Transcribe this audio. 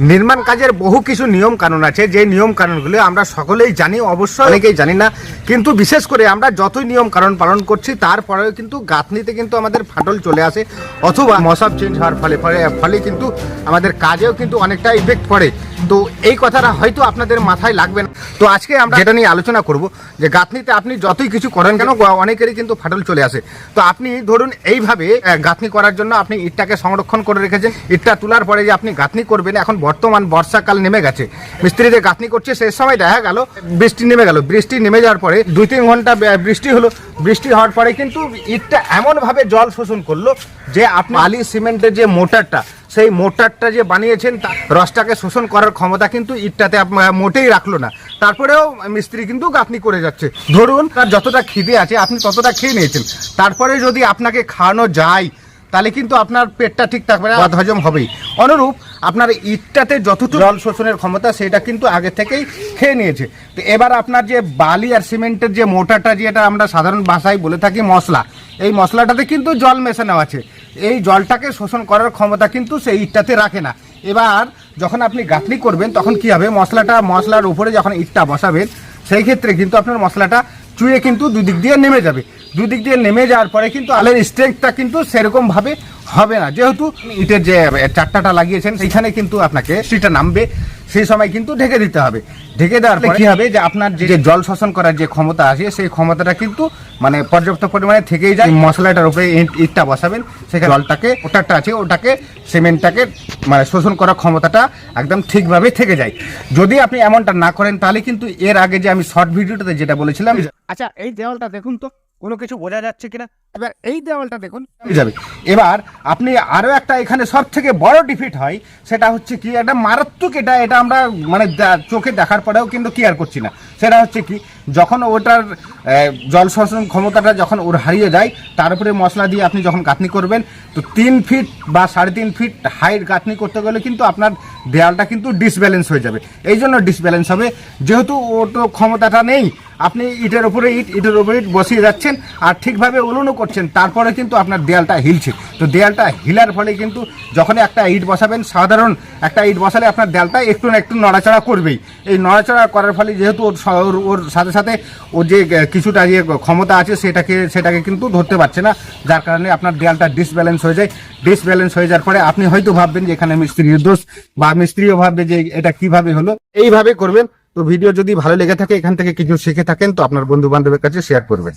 নির্মাণ কাজের বহু কিছু নিয়ম কানুন আছে। যে নিয়ম কানুনগুলো আমরা সকলেই জানি অবশ্যই অনেকেই জানি না। কিন্তু বিশেষ করে আমরা যতই নিয়ম কানুন পালন করছি, তারপরেও কিন্তু গাঁথনিতে কিন্তু আমাদের ফাটল চলে আসে। অথবা মশাব চেঞ্জ হওয়ার ফলে ফলে ফলে কিন্তু আমাদের কাজেও কিন্তু অনেকটা ইফেক্ট পড়ে। তো এই কথাটা হয়তো আপনাদের মাথায় লাগবে না। তো আজকে আমরা যেটা নিয়ে আলোচনা করব, যে গাঁথনিতে আপনি যতই কিছু করেন কেন, অনেকেরই কিন্তু ফাটল চলে আসে। তো আপনি ধরুন এইভাবে গাঁথনি করার জন্য আপনি ইটটাকে সংরক্ষণ করে রেখেছেন। ইটটা তোলার পরে যে আপনি গাঁথনি করবেন, এখন বর্তমান বর্ষাকাল নেমে গেছে। মিস্ত্রি যে গাঁথনি করছে সেই সময় দেখা গেল, বৃষ্টি নেমে গেল। বৃষ্টি নেমে যাওয়ার পরে দুই তিন ঘণ্টা বৃষ্টি হলো। বৃষ্টি হওয়ার পরে কিন্তু ইটটা এমনভাবে জল শোষণ করল যে আপনি আলি সিমেন্টের যে মোটরটা সেই মোটারটা যে বানিয়েছেন রসটাকে শোষণ করার ক্ষমতা কিন্তু ইটটাতে মোটেই রাখল না। তারপরেও মিস্ত্রি কিন্তু গাঁথনি করে যাচ্ছে। ধরুন, তার যতটা খিদে আছে, আপনি ততটা খেয়ে নিয়েছেন। তারপরে যদি আপনাকে খাওয়ানো যায়, তাহলে কিন্তু আপনার পেটটা ঠিক থাকবে না হজম হবেই। অনুরূপ, আপনার ইটটাতে যতটুকু জল শোষণের ক্ষমতা, সেটা কিন্তু আগে থেকেই খেয়ে নিয়েছে। তো এবার আপনার যে বালি আর সিমেন্টের যে মোটাটা যেটা আমরা সাধারণ ভাষায় বলে থাকি মশলা, এই মশলাটাতে কিন্তু জল মেশানো আছে। এই জলটাকে শোষণ করার ক্ষমতা কিন্তু সেই ইটটাতে রাখে না। এবার যখন আপনি গাঁথনি করবেন, তখন কি হবে? মশলাটা, মশলার উপরে যখন ইটটা বসাবেন, সেই ক্ষেত্রে কিন্তু আপনার মশলাটা চুয়ে কিন্তু দুদিক দিয়ে নেমে যাবে। দুদিক দিয়ে নেমে যাওয়ার পরে কিন্তু আলের স্ট্রেংথটা কিন্তু সেরকম ভাবে হবে না। যেহেতু ইটের যে চারটাটা লাগিয়েছেন, সেইখানে কিন্তু আপনাকে সেটা নামবে। সেই সময় কিন্তু ঢেকে দিতে হবে। ঢেকে দেওয়ার পরে কি হবে যে আপনার যে জল শোষণ করার যে ক্ষমতা আছে সেই ক্ষমতাটা কিন্তু মানে পর্যাপ্ত পরিমাণে থেকেই যায়। মশলাটার উপরে ইটটা বসাবেন। সেখানে জলটাকে ওটারটা আছে ওটাকে সিমেন্টটাকে মানে শোষণ করার ক্ষমতাটা একদম ঠিকভাবে থেকে যায়। যদি আপনি এমনটা না করেন তাহলে কিন্তু এর আগে যে আমি শর্ট ভিডিওটাতে যেটা বলেছিলাম আচ্ছা এই দেওয়ালটা দেখুন তো। কোনো কিছু বোঝা যাচ্ছে কিনা? এবার এই দেওয়ালটা দেখুন। হয়ে যাবে। এবার আপনি আরও একটা এখানে সব থেকে বড় ডিফিট হয় সেটা হচ্ছে কি একটা মারাত্মক এটা এটা আমরা মানে চোখে দেখার পরেও কিন্তু কেয়ার করছি না। সেটা হচ্ছে কি যখন ওটার জল শোষণ ক্ষমতাটা যখন ওর হারিয়ে যায় তার উপরে মশলা দিয়ে আপনি যখন গাঁথনি করবেন তো তিন ফিট বা সাড়ে তিন ফিট হাইট গাঁথনি করতে গেলে কিন্তু আপনার দেয়ালটা কিন্তু ডিসব্যালেন্স হয়ে যাবে। এই জন্য ডিসব্যালেন্স হবে। যেহেতু ওটো ক্ষমতাটা নেই আপনি ইটের উপরে ইট, ইটের উপরে ইট বসিয়ে যাচ্ছেন আর ঠিকভাবে উলুনো করছেন, তারপরে কিন্তু আপনার দেয়ালটা হিলছে। তো দেয়ালটা হিলার ফলে কিন্তু যখন একটা ইট বসাবেন, সাধারণ একটা ইট বসালে আপনার দেয়ালটা একটু না একটু নড়াচড়া করবেই। এই নড়াচড়া করার ফলে যেহেতু ওর ওর- ওর সাথে সাথে ওর যে কিছুটা যে ক্ষমতা আছে, সেটাকে সেটাকে কিন্তু ধরতে পারছে না। যার কারণে আপনার দেয়ালটা ডিসব্যালেন্স হয়ে যায়। ডিসব্যালেন্স হয়ে যাওয়ার পরে আপনি হয়তো ভাববেন যে এখানে মিস্ত্রির দোষ বা মিস্ত্রিও ভাববে যে এটা কীভাবে হলো। এইভাবে করবেন। তো ভিডিও যদি ভালো লেগে থাকে, এখান থেকে কিছু শিখে থাকেন, তো আপনার বন্ধু বান্ধবের কাছে শেয়ার করবেন।